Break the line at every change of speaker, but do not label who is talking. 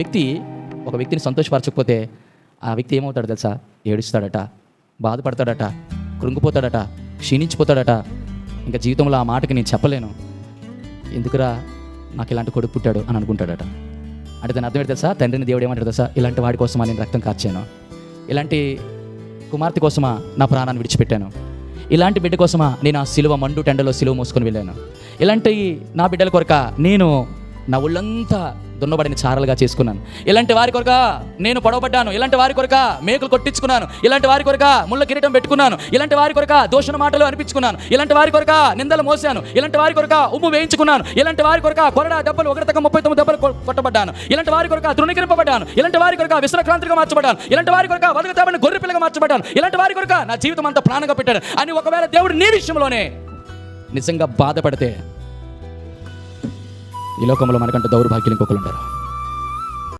వ్యక్తి ఒక వ్యక్తిని సంతోషపరచకపోతే ఆ వ్యక్తి ఏమవుతాడు తెలుసా? ఏడుస్తాడట బాధపడతాడట కృంగిపోతాడట క్షీణించిపోతాడట. ఇంకా జీవితంలో ఆ మాటకి నేను చెప్పలేను. ఎందుకురా నాకు ఇలాంటి కొడుకు పుట్టాడు అని అనుకుంటాడట. అంటే దాని అర్థం ఏంటి తెలుసా? తండ్రిని దేవుడు ఏమంటాడు తెలుసా? ఇలాంటి వాడి కోసమా నేను రక్తం కార్చాను? ఇలాంటి కుమార్తె కోసమా నా ప్రాణాన్ని విడిచిపెట్టాను? ఇలాంటి బిడ్డ కోసమా నేను ఆ సిలువ మండు టెండలో సిలువ మోసుకొని వెళ్ళాను? ఇలాంటి నా బిడ్డల కొరక నేను నా ఒళ్ళంతా దున్నబడిన చారలుగా చేసుకున్నాను ఇలాంటి వారి కొరక నేను పొడవబడ్డాను ఇలాంటి వారి కొరక మేకులు కొట్టించుకున్నాను ఇలాంటి వారి కొరక ముళ్ళ కిరీటం పెట్టుకున్నాను ఇలాంటి వారి కొరక దోషణ మాటలు అనిపించుకున్నాను ఇలాంటి వారి కొరక నిందలు మోసాను ఇలాంటి వారి కొరక ఉమ్ము వేయించుకున్నాను ఇలాంటి వారి కొరక కొరడా దెబ్బలు ఒకటి ముప్పై తొమ్మిది దెబ్బలు కొట్టబడ్డాను ఇలాంటి వారి కొరక తృణీకరింపబడ్డాను ఇలాంటి వారి కొరక విశ్రక్రాంతిగా మార్చబడ్డాను ఇలాంటి వారి కొరక వదగతాబడిన గొర్రె పిల్లగా మార్చబడ్డాను ఇలాంటి వారి కొరక నా జీవితం అంతా ప్రాణంగా పెట్టాడు అని ఒకవేళ దేవుడు నీ విషయంలోనే నిజంగా బాధపడితే ఈ లోకంలో మనకంటే దౌర్భాగ్యులు ఇంకొకరు ఉండరు.